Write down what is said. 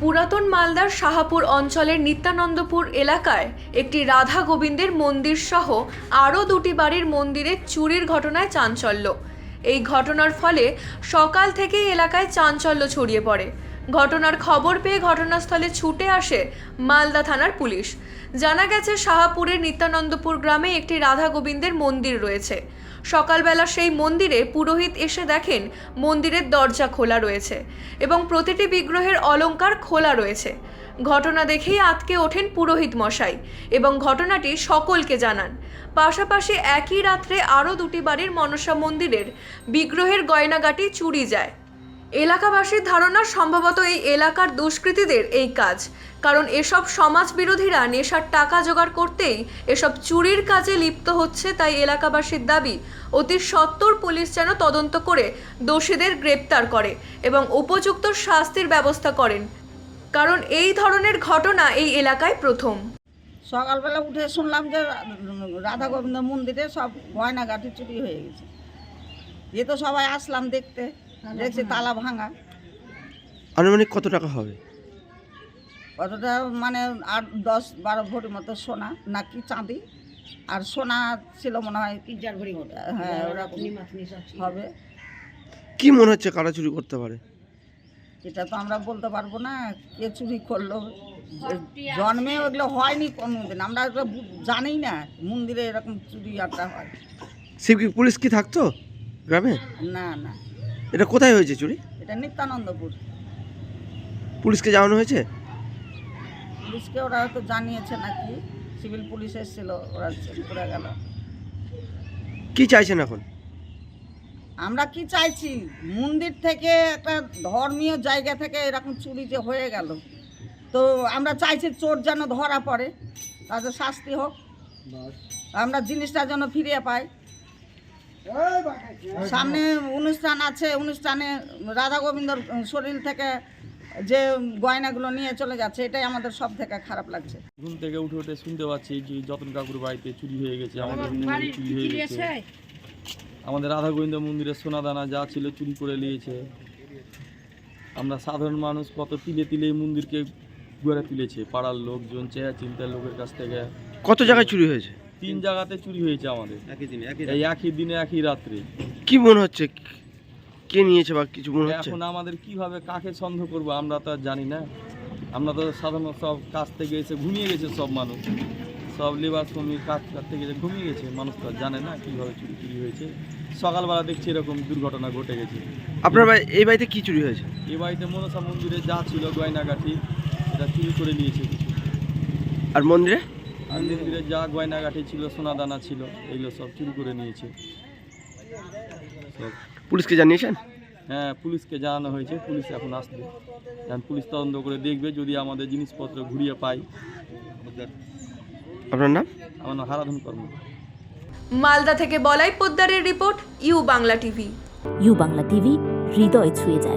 পুরাতন মালদার শাহাপুর অঞ্চলের নিত্যানন্দপুর এলাকায় একটি রাধা গোবিন্দের মন্দির সহ আরও দুটি বাড়ির মন্দিরে চুরির ঘটনায় চাঞ্চল্য। এই ঘটনার ফলে সকাল থেকেই এলাকায় চাঞ্চল্য ছড়িয়ে পড়ে। ঘটনার খবর পেয়ে ঘটনাস্থলে ছুটে আসে মালদা থানার পুলিশ। জানা গেছে, শাহাপুরের নিত্যানন্দপুর গ্রামে একটি রাধা গোবিন্দের মন্দির রয়েছে। সকালবেলা সেই মন্দিরে পুরোহিত এসে দেখেন মন্দিরের দরজা খোলা রয়েছে এবং প্রতিটি বিগ্রহের অলঙ্কার খোলা রয়েছে। ঘটনা দেখেই আতকে ওঠেন পুরোহিত মশাই এবং ঘটনাটি সকলকে জানান। পাশাপাশি একই রাত্রে আরও দুটি বাড়ির মনসা মন্দিরের বিগ্রহের গয়নাগাটি চুরি যায়। এলাকাবাসীর ধারণা সম্ভবত এই এলাকার দুষ্কৃতীদের এই কাজ। কারণ এসব সমাজ বিরোধীরা নেশার টাকা জোগাড় করতেই এসব চুরির কাজে লিপ্ত হচ্ছে তাই এলাকাবাসীর দাবি, অতি সত্বর পুলিশ যেন তদন্ত করে দোষীদের গ্রেপ্তার করে এবং উপযুক্ত শাস্তির ব্যবস্থা করেন। কারণ এই ধরনের ঘটনা এই এলাকায় প্রথম। সকালবেলা উঠে শুনলাম যে রাধা গোবিন্দ মন্দিরে সব গয়নাগাটি চুরি হয়ে গেছে। এ তো সবাই আসলাম দেখতে দেখছি তালা ভাঙা। আনুমানিক কত টাকা হবে? কতটা মানে আট দশ বারো ভরি মতো সোনা নাকি চাঁদি? আর সোনা ছিল মনে হয় তিন চার ভরি মতো। হ্যাঁ ওরকম হবে। কি মনে হচ্ছে কারা চুরি করতে পারে? এটা তো আমরা বলতে পারব না কে চুরি করল? জন্মে ওগুলো হয়নি কোনোদিন। আমরা জানি না মন্দিরে এরকম চুরি আড্ডা হয়। শিব কি পুলিশ কি থাকতো গ্রামে? না না। এটা কোথায় হয়েছে চুরি? এটা নিত্যানন্দপুর। পুলিশকে জানানো হয়েছে? পুলিশকে ওরা হয়তো জানিয়েছে নাকি সিভিল পুলিশ এসেছিল ওরা চেক করে গেল। কি চাইছেন এখন? আমরা কি চাইছি? মন্দির থেকে একটা ধর্মীয় জায়গা থেকে এরকম চুরি যে হয়ে গেল। তো আমরা চাইছি চোর যেন ধরা পড়ে তাদের শাস্তি হোক। আমরা জিনিসটা যেন ফিরিয়ে পাই। সামনে অনুষ্ঠান আছে অনুষ্ঠানে রাধা গোবিন্দর শরীর থেকে যে গয়নাগুলো নিয়ে চলে যাচ্ছে এটাই আমাদের সব থেকে খারাপ লাগছে। ঘুম থেকে উঠে উঠে শুনতে পাচ্ছি যে যতন কাকুর বাড়িতে চুরি হয়ে গেছে আমাদের মন্দিরে চুরি হয়ে গেছে। আমাদের রাধা গোবিন্দ মন্দিরের সোনাদানা যা ছিল চুরি করে নিয়েছে। আমরা সাধারণ মানুষ কত তিলে তিলে এই মন্দিরকে গড়ে তুলেছে পাড়ার লোকজন চেয়া চিন্তার লোকের কাছ থেকে। কত জায়গায় চুরি হয়েছে? তিন জায়গাতে চুরি হয়েছে আমাদের। একই এই একই দিনে একই রাত্রে। কি মনে হচ্ছে? কে নিয়েছে বা কিছু মনে হচ্ছে? এখন আমাদের কীভাবে কাকে সন্দেহ করব আমরা তো আর জানি না। আমরা তো সাধারণত সব কাজ থেকে এসে ঘুমিয়ে গেছে সব মানুষ। সব লেবার শ্রমিক কাজ করতে গেছে ঘুমিয়ে গেছে। মানুষ তো আর জানে না কীভাবে চুরি চুরি হয়েছে। সকালবেলা দেখছি এরকম দুর্ঘটনা ঘটে গেছে। আপনার বাড়ি এই বাড়িতে কী চুরি হয়েছে? এ বাড়িতে মনসা মন্দিরে যা ছিল গয়নাগাঠি এটা চুরি করে নিয়েছে। কিছু আর মন্দিরে? আর মন্দিরে যা গয়নাগাঠি ছিল সোনাদানা ছিল এগুলো সব চুরি করে নিয়েছে। সব পুলিশকে জানিয়েছেন? হ্যাঁ পুলিশকে জানানো হয়েছে পুলিশ এখন আসবে। এখন পুলিশ তদন্ত করে দেখবে যদি আমাদের জিনিসপত্র ঘুরিয়ে পাই আপনার নাম? আমার নাম হারাধন কর্ম। মালদা থেকে Balai পোদ্দারের report U Bangla TV. U Bangla TV হৃদয় ছুঁয়ে যায়।